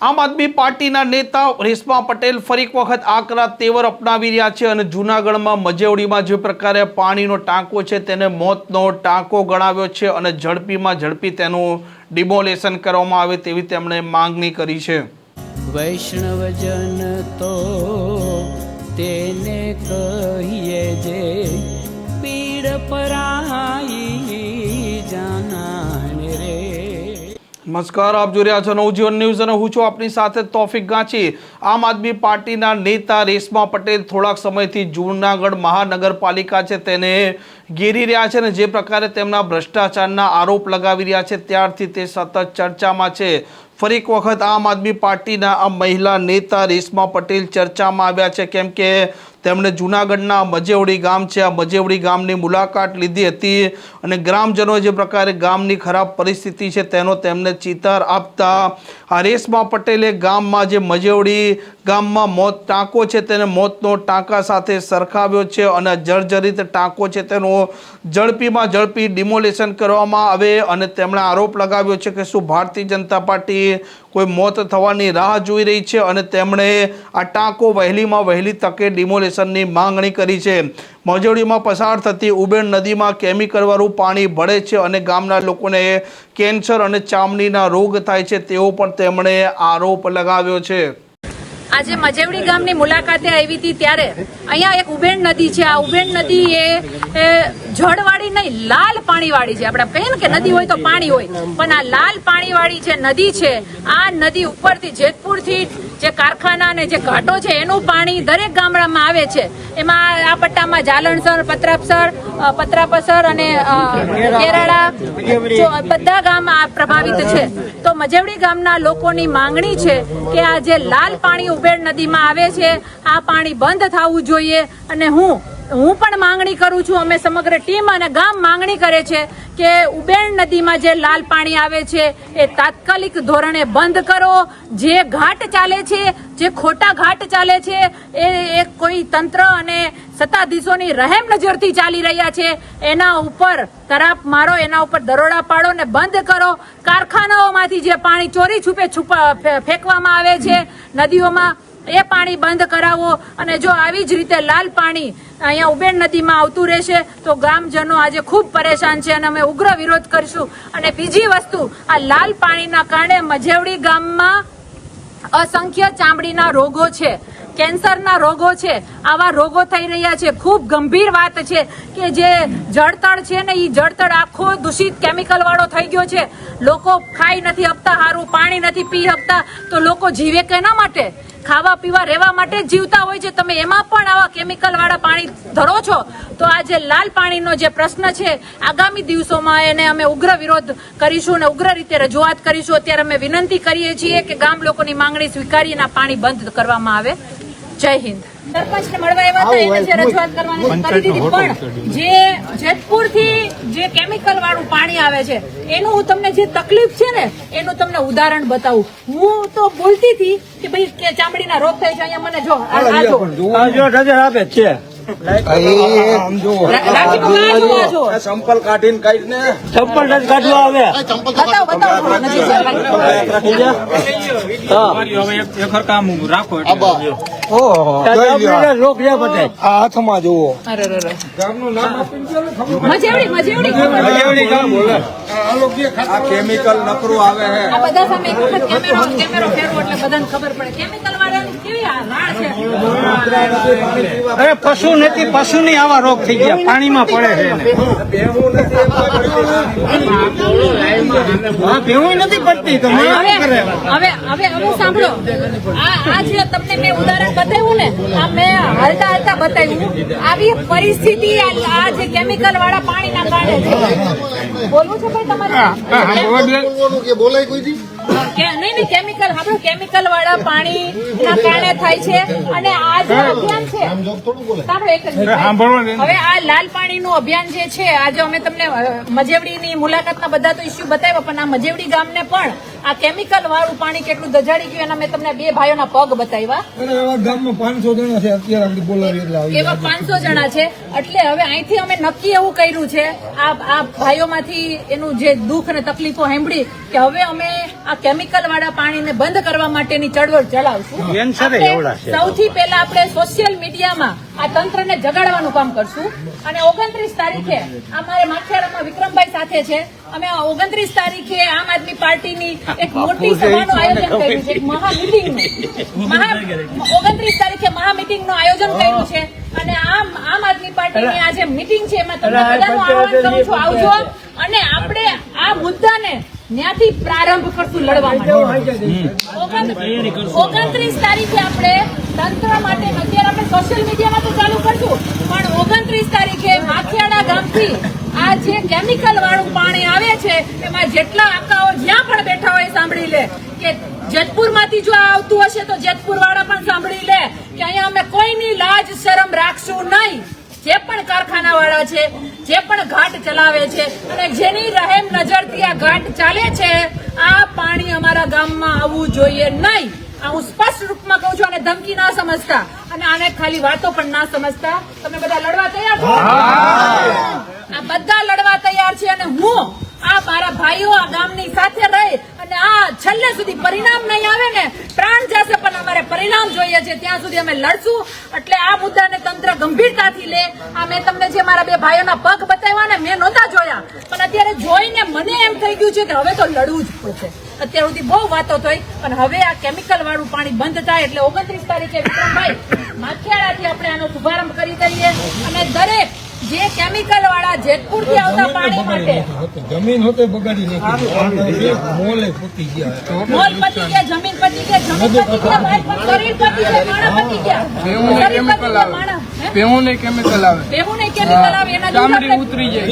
આમ આદમી પાર્ટીના નેતા રેશમા પટેલ ફરી એક વખત આકરા તેવર અપનાવી રહ્યા છે અને જૂનાગઢમાં મજેવડીમાં જે પ્રકારે પાણીનો ટાંકો છે તેને મોતનો ટાંકો ગણાવ્યો છે અને ઝડપીમાં ઝડપી તેનું ડિમોલેશન કરવામાં આવે તેવી તેમણે માંગણી કરી છે. વૈષ્ણવજન તો તેને કહીએ જે પીડ પરાઈ નમસ્કાર, આપ જોઈ રહ્યા છો નવજીવન ન્યૂઝ અને હું છું આપની સાથે તોફિક ગાંચી. આમ આદમી પાર્ટીના નેતા રેશમા પટેલ થોડાક સમયથી જૂનાગઢ મહાનગરપાલિકા છે તેને ઘેરી રહ્યા છે અને જે પ્રકારે તેમના ભ્રષ્ટાચારના આરોપ લગાવી રહ્યા છે ત્યારથી તે સતત ચર્ચામાં છે. ફરી એક વખત આમ આદમી પાર્ટીના આ મહિલા નેતા રેશમા પટેલ ચર્ચામાં આવ્યા છે. કેમ કે તેમણે જૂનાગઢના મજેવડી ગામ છે. આ મજેવડી ગામની મુલાકાત લીધી હતી અને ગ્રામજનોએ જે પ્રકારે ગામની ખરાબ પરિસ્થિતિ છે તેનો તેમને ચિતાર આપતા આ રેશમા પટેલે ગામમાં જે મજેવડી ગામમાં મોત ટાંકો છે તેને મોતનો ટાંકા સાથે સરખાવ્યો છે અને જર્જરિત ટાંકો છે તેનો ઝડપીમાં ઝડપી ડિમોલેશન કરવામાં આવે અને તેમણે આરોપ લગાવ્યો છે કે શું ભારતીય જનતા પાર્ટી કોઈ મોત થવાની રાહ જોઈ રહી છે અને તેમણે આ ટાંકો વહેલીમાં વહેલી તકે ડિમોલેશનની માંગણી કરી છે. મજોડીમાં પસાર થતી ઉબેણ નદીમાં કેમિકલવાળું પાણી ભળે છે અને ગામના લોકોને કેન્સર અને ચામડીના રોગ થાય છે તેવો પણ તેમણે આરોપ લગાવ્યો છે. આજે મજેવડી ગામની મુલાકાતે આવી હતી ત્યારે અહીંયા એક ઉબેણ નદી છે. આ ઉબેણ નદી એ જળવાળી નહીં, લાલ પાણીવાળી છે. આપણે કહીએ કે નદી હોય તો પાણી હોય. પણ આ લાલ પાણીવાળી જે નદી છે, આ નદી ઉપરથી જેતપુરથી જે કારખાના અને જે ઘાટો છે, એનું પાણી દરેક ગામડામાં આવે છે. એમાં આ પટ્ટામાં જાલણસર પત્રાપસર પત્રાપસર અને કેરાળા બધા ગામ પ્રભાવિત છે. તો મજેવડી ગામના લોકોની માંગણી છે કે આ જે લાલ પાણી ઉબેડ નદીમાં આવે છે, આ પાણી બંધ થવું જોઈએ અને હું હું પણ માંગણી કરું છું, અમે સમગ્ર ટીમ અને ગામ માંગણી કરે છે કે ઉબેણ નદીમાં જે લાલ પાણી આવે છે, એ તાત્કાલિક ધોરણે બંધ કરો. જે ઘાટ ચાલે છે, જે ખોટા ઘાટ ચાલે છે, એ એક કોઈ તંત્ર અને સત્તાધીશોની રહેમ નજરથી ચાલી રહ્યા છે. એના ઉપર તરાપ મારો, એના ઉપર દરોડા પાડો ને બંધ કરો. કારખાનાઓમાંથી જે પાણી ચોરી છુપે છુપા ફેંકવામાં આવે છે, નદીઓમાં એ પાણી બંધ કરાવો અને જો આવી જ રીતે લાલ પાણી અહીંયા ઉબેણ નદીમાં આવતું રહેશે, તો ગામજનો આજે ખૂબ પરેશાન છે અને અમે ઉગ્ર વિરોધ કરીશું. અને બીજી વસ્તુ, આ લાલ પાણીના કારણે મજેવડી ગામમાં અસંખ્ય ચામડીના રોગો છે, કેન્સરના રોગો છે, આવા રોગો થઈ રહ્યા છે. ખૂબ ગંભીર વાત છે કે જે જળતળ છે ને એ જળતળ આખો દૂષિત કેમિકલ વાળો થઈ ગયો છે. લોકો ખાઈ નથી આપતા સારું પાણી નથી પી શકતા તો લોકો જીવે કેના માટે? ખાવા પીવા રહેવા માટે જીવતા હોય છે. તમે એમાં પણ આવા કેમિકલ વાળા પાણી ધરો છો તો આ જે લાલ પાણીનો જે પ્રશ્ન છે, આગામી દિવસોમાં એને અમે ઉગ્ર વિરોધ કરીશું અને ઉગ્ર રીતે રજૂઆત કરીશું. અત્યારે અમે વિનંતી કરીએ છીએ કે ગામ લોકોની માંગણી સ્વીકારીને પાણી બંધ કરવામાં આવે. જય હિન્દ. સરપંચને મળવા આવ્યા હતા એને જે રજૂઆત કરવાની કરી દીધી પણ જે જેતપુરથી જે કેમિકલ વાળું પાણી આવે છે એનું હું તમને જે તકલીફ છે ને એનું તમને ઉદાહરણ બતાવું. હું તો બોલતી હતી કે ભાઈ કે ચામડીના રોગ થાય છે અહીંયા મને જો આ- જો નજર આપે છે. સંપલ કાઢીને ચંપલ જ કાઢવા આવે હાથમાં જુઓ કેમિકલ નકરું આવે છે ખબર પડે. કેમિકલ અરે પશુ નથી પશુ ની આવા રોગ થઈ ગયા. પાણીમાં પડે છે ભેવું નથી પડતી તો હવે હવે હવે હવે સાંભળો. આ જે તમને મેં ઉદાહરણ બતાવ્યું ને આ મેં હાલતા હલતા બતાવ્યું. આવી પરિસ્થિતિ આ જે કેમિકલ વાળા પાણીના કારણે છે. બોલવું છે ભાઈ તમારે? કે નહીં નહીં કેમિકલ આપણું કેમિકલ વાળા પાણી ના કારણે થાય છે અને આ જે અભિયાન છે સાંભળો એક જ મિનિટ. હવે આ લાલ પાણીનું અભિયાન જે છે આજે અમે તમને અ, મજેવડીની મુલાકાતના બધા તો ઇસ્યુ બતાવ્યા પણ આ મજેવડી ગામને પણ આ કેમિકલ વાળું પાણી કેટલું દજાડી ગયું એના મેં તમને બે ભાઈઓના પગ બતાવ્યા. ગામમાં પાંચસો જણા છે અત્યારે એટલે એવા પાંચસો જણા છે એટલે હવે અહીંથી અમે નક્કી એવું કર્યું છે આ આ ભાઈઓમાંથી એનું જે દુઃખ અને તકલીફો સાંભળી કે હવે અમે આ કેમિકલ વાળા પાણીને બંધ કરવા માટેની ચળવળ ચલાવશું. સૌથી પહેલા આપણે સોશિયલ મીડિયામાં આ તંત્રને જગાડવાનું કામ કરશું. અને ઓગણત્રીસ તારીખે અમારે માથેરામાં વિક્રમભાઈ સાથે છે. અમે ઓગણત્રીસ તારીખે આમ આદમી પાર્ટીની એક મોટી સભાનું આયોજન કર્યું છે. એક મહા મિટિંગનું મહા ઓગણત્રીસ તારીખે મહા મિટિંગનું આયોજન કર્યું છે. અને આમ આમ આદમી પાર્ટીની આ જે મિટિંગ છે એમાં તમને બધાનું આહવાન કરું છું. આવજો. અને આપણે આ મુદ્દાને ત્યાંથી પ્રારંભ કરશું લડવા માટે. ઓગણત્રીસ તારીખે આપણે તંત્ર માટે અત્યારે આપણે સોશિયલ મીડિયામાં તો ચાલુ કરશું પણ ઓગણત્રીસ તારીખે માથિયાડા ગામથી આ જે કેમિકલ વાળું પાણી આવે છે એમાં જેટલા આકાઓ જ્યાં પણ બેઠા હોય એ સાંભળી લે. કે જેતપુરમાંથી જો આવતું હશે તો જેતપુર વાળા પણ સાંભળી લે કે અહીંયા અમે કોઈની લાજ શરમ રાખશું નહીં. જે પણ કારખાના વાળા છે જે પણ ઘાટ ચલાવે છે અને જેની રહેમ નજરથી આ ઘાટ ચાલે છે આ પાણી અમારા ગામમાં આવવું જોઈએ નહીં. આ હું સ્પષ્ટ રૂપમાં કહું છું અને ધમકી ના સમજતા અને આને ખાલી વાતો પણ ના સમજતા. તમે બધા લડવા તૈયાર છો? આ બધા લડવા તૈયાર છે અને હું આ મારા ભાઈઓ આ ગામની સાથે રહી આ છેલ્લે સુધી પરિણામ નહીં આવે ને, પ્રાણ જશે પણ અમારે પરિણામ જોઈએ છે. ત્યાં સુધી અમે લડશું. એટલે આ મુદ્દાને તંત્ર ગંભીરતાથી લે. આ મેં તમને જે મારા બે ભાઈઓના પગ બતાવ્યા ને, મેં નહોતા જોયા. પણ અત્યારે જોઈને મને એમ થઈ ગયું છે કે હવે તો લડવું જ પડશે. અત્યાર સુધી બહુ વાતો થઈ, પણ હવે આ કેમિકલ વાળું પાણી બંધ થાય એટલે ઓગણત્રીસ તારીખે વિક્રમભાઈ માથિયાળાથી આપણે આનો શુભારંભ કરી દઈએ. અને દરેક જે કેમિકલ વાળા જેતપુરથી આવતા પાણી માટે. જમીન હોતે બગાડી નાખી. મોલે પતી ગયા. મોલ પતી ગયા જમીન પતી ગયા જમીન પતી ગયા ભાઈ પણ શરીર પતી ગયા માણા પતી ગયા. શરીર પતી ગયા માણસ હે? પેહુને કેમિકલ આવે. પેહું ને કેમિકલ આવે એના ચામડી ઉતરી જાય.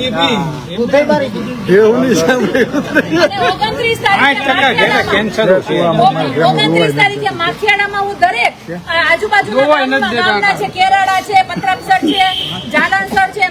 અને ઓગણત્રીસ પાંચ ટકા ઘેરે કેન્સર છે ઓગણત્રીસ તારીખે માખિયાણામાં હું દરેક આજુબાજુના ગામના. છે કેરાળા છે પત્રમસર છે જાડણસર છે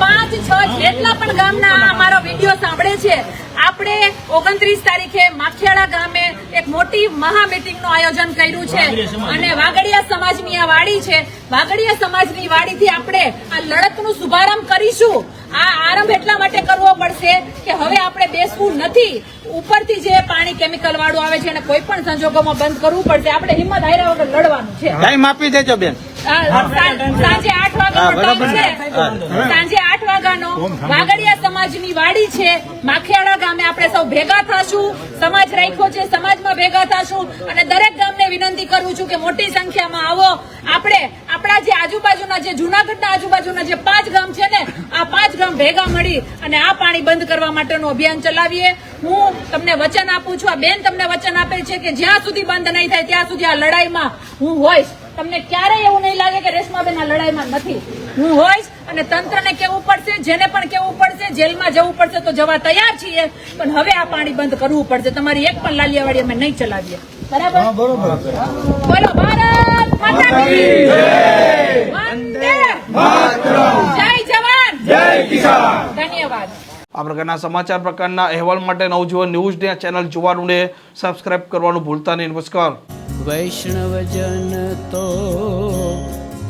પાંચ છ જેટલા પણ ગામના અમારો વીડિયો સાંભળે છે આપણે ઓગણત્રીસ તારીખે માખિયાળા ગામે એક મોટી મહા મીટિંગનું આયોજન કર્યું છે. અને વાગડિયા સમાજની આ વાડી છે. વાગડિયા સમાજની વાડીથી આપણે આ લડતનું શુભારંભ કરીશું. આ આરંભ એટલા માટે કરવો પડશે કે હવે આપણે બેસવું નથી. ઉપરથી જે પાણી કેમિકલ વાળું આવે છે અને કોઈ પણ સંજોગોમાં બંધ કરવું પડશે. આપણે હિંમત હાર્યા વગર લડવાનું છે. ટાઈમ આપી દેજો બેન. સાંજે આઠ વાગ્યાનો સાંજે આઠ વાગ્યાનો વાગડિયા સમાજની વાડી છે. માખિયાળા ગામે આપણે સૌ ભેગા થશું. સમાજ રાખ્યો છે, સમાજમાં ભેગા થશું. અને દરેક ગામને વિનંતી કરું છું કે મોટી સંખ્યામાં આવો. આપણે, આપણા જે આજુબાજુના જે જુનાગઢના આજુબાજુના જે પાંચ ગામ છે ને, આ પાંચ ગામ ભેગા મળી અને આ પાણી બંધ કરવા માટેનું અભિયાન ચલાવીએ. હું તમને વચન આપું છું, આ બેન તમને વચન આપે છે કે જ્યાં સુધી બંધ નહીં થાય ત્યાં સુધી આ લડાઈમાં હું હોઈશ. તમને ક્યારેય એવું નહીં લાગે કે રેશમાબેન આ લડાઈમાં નથી. હું હોઈશ. અને તંત્રને કેવું પડશે જેને પણ કેવું પડશે જેલમાં જવું પડશે તો જવા તૈયાર છીએ. પણ હવે આ પાણી બંધ કરવું પડશે. તમારી એક પણ લાલિયાવાડી અમે નહીં ચલાવીએ. બરાબર? બોલો ભારત માતા જય. જવાન. જય કિસાન. ધન્યવાદ. આ પ્રકારના સમાચાર પ્રકારના અહેવાલ માટે નવજીવન ન્યૂઝ ને ચેનલ જોવાનું ને સબસ્ક્રાઇબ કરવાનું ભૂલતા નહીં. નમસ્કાર. વૈષ્ણવજન તો